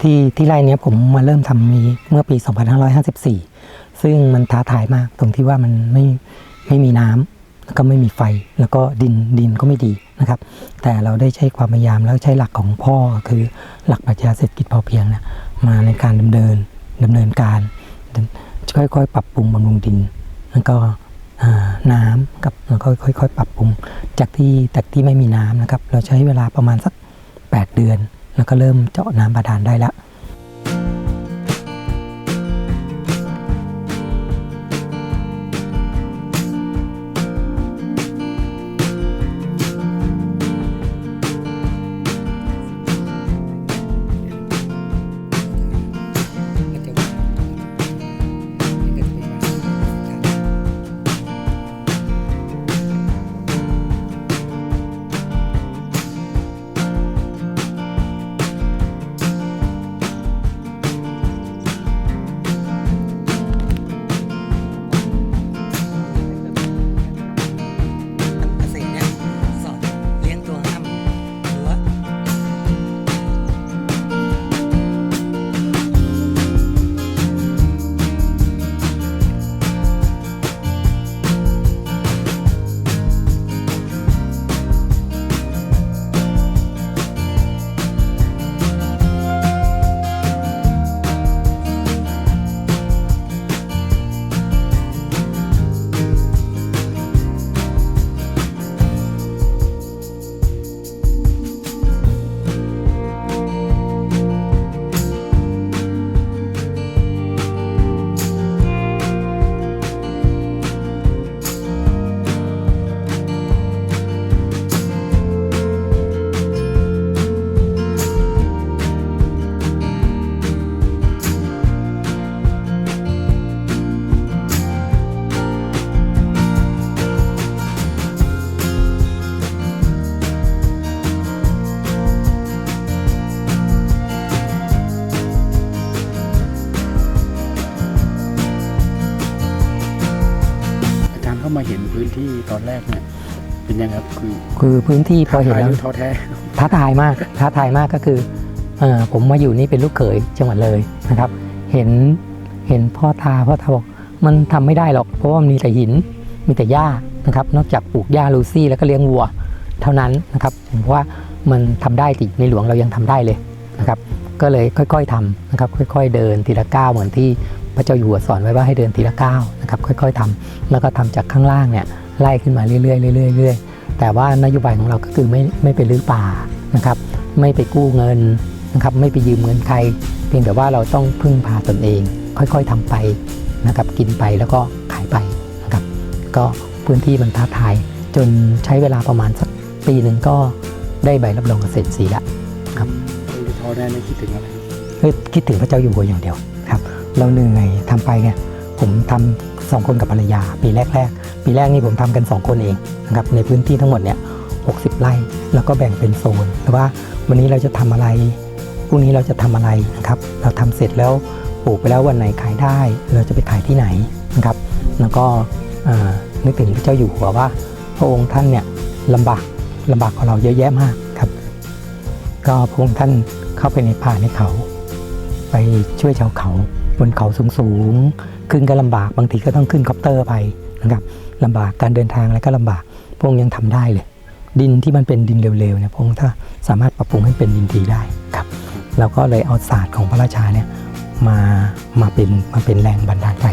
ที่ที่ไร่เนี้ยผมมาเริ่มทำมีเมื่อปี 2554 ซึ่งมันท้าทายมากตรงที่ว่ามันไม่ไม่มีน้ำแล้วก็ไม่มีไฟ แล้วก็ดินดินก็ไม่ดีนะครับ แต่เราได้ใช้ความพยายามแล้วใช้หลักของพ่อคือหลักปรัชญาเศรษฐกิจพอเพียงนะมาในการดำเนินดำเนินการค่อยๆ ปรับปรุงบำรุงดิน แล้วก็น้ำกับแล้วก็ค่อยๆ ปรับปรุงจากที่จากที่ไม่มีน้ำนะครับ เราใช้เวลาประมาณสัก 8 เดือน แล้วก็เริ่มเจาะน้ำบาดาลได้แล้วาจารย์เข้ามาเห็นพื้นที่ตอนแรกเนี่ยเป็นยังไงครับคือคือพื้นที่พอเห็นท้ายแล้วหรือท้อแท้ท้าทายมากท้าทายมากก็คือเออผมมาอยู่นี่เป็นลูกเขยจังหวัดเลยนะครับ เห็นเห็นพ่อตาพ่อตาบอกมันทำไม่ได้หรอก เพราะว่ามันมีแต่หินมีแต่หญ้านะครับ นอกจากปลูกหญ้าลูซี่แล้วก็เลี้ยงวัวเท่านั้นนะครับผมว่ามันทำได้ติในหลวงเรายังทำได้เลยนะครับ ก็เลยค่อย ๆทำนะครับ ค่อย ๆ เดินทีละก้าวเหมือนที่ พระเจ้าอยู่หัวสอนไว้ว่าให้เดินทีละก้าวนะครับค่อย ๆทำแล้วก็ทำจากข้างล่างเนี่ยไล่ขึ้นมาเรื่อยๆเรื่อยๆเรื่อยๆแต่ว่านโยบายของเราก็คือไม่ไม่ไปรื้อป่านะครับ ไม่ไปกู้เงินนะครับ ไม่ไปยืมเงินใคร เพียงแต่ว่าเราต้องพึ่งพาตนเอง ค่อยๆทำไปนะครับ กินไปแล้วก็ขายไปนะครับ ก็พื้นที่มันท้าทายจนใช้เวลาประมาณสักปีหนึ่งก็ได้ใบรับรองเกษตรสีแล้วคือท้อแท้นี่คิดถึงอะไรคือคิดถึงพระเจ้าอยู่หัวอย่างเดียวครับ เราเหนื่อยทำไปเนี่ยผมทำสองคนกับภรรยา ปีแรกๆปีแรกนี่ผมทำกัน 2 คนเองนะครับในพื้นที่ทั้งหมดเนี่ย60 ไร่แล้วก็แบ่งเป็นโซนว่าวันนี้เราจะทำอะไรพรุ่งนี้เราจะทำอะไรนะครับ เราทำเสร็จแล้วปลูกไปแล้ววันไหนขายได้ เราจะไปขายที่ไหนนะครับ แล้วก็นึกถึงพระเจ้าอยู่หัวว่า พระองค์ท่านเนี่ยลำบากลำบากกว่าเราเยอะแยะมากครับ ก็พระองค์ท่านเข้าไปในป่าในเขา ไปช่วยชาวเขา บนเขาสูงๆ ขึ้นก็ลำบากบางทีก็ต้องขึ้นคอปเตอร์ไปนะครับลำบากการเดินทางอะไรก็ลำบากพระองค์ยังทำได้เลย ดินที่มันเป็นดินเร็วๆเนี่ยพระองค์ถ้าสามารถปรับปรุงให้เป็นดินดีได้ครับเราก็เลยเอาศาสตร์ของพระราชาเนี่ยมามาเป็นมาเป็นแรงบันดาลใจ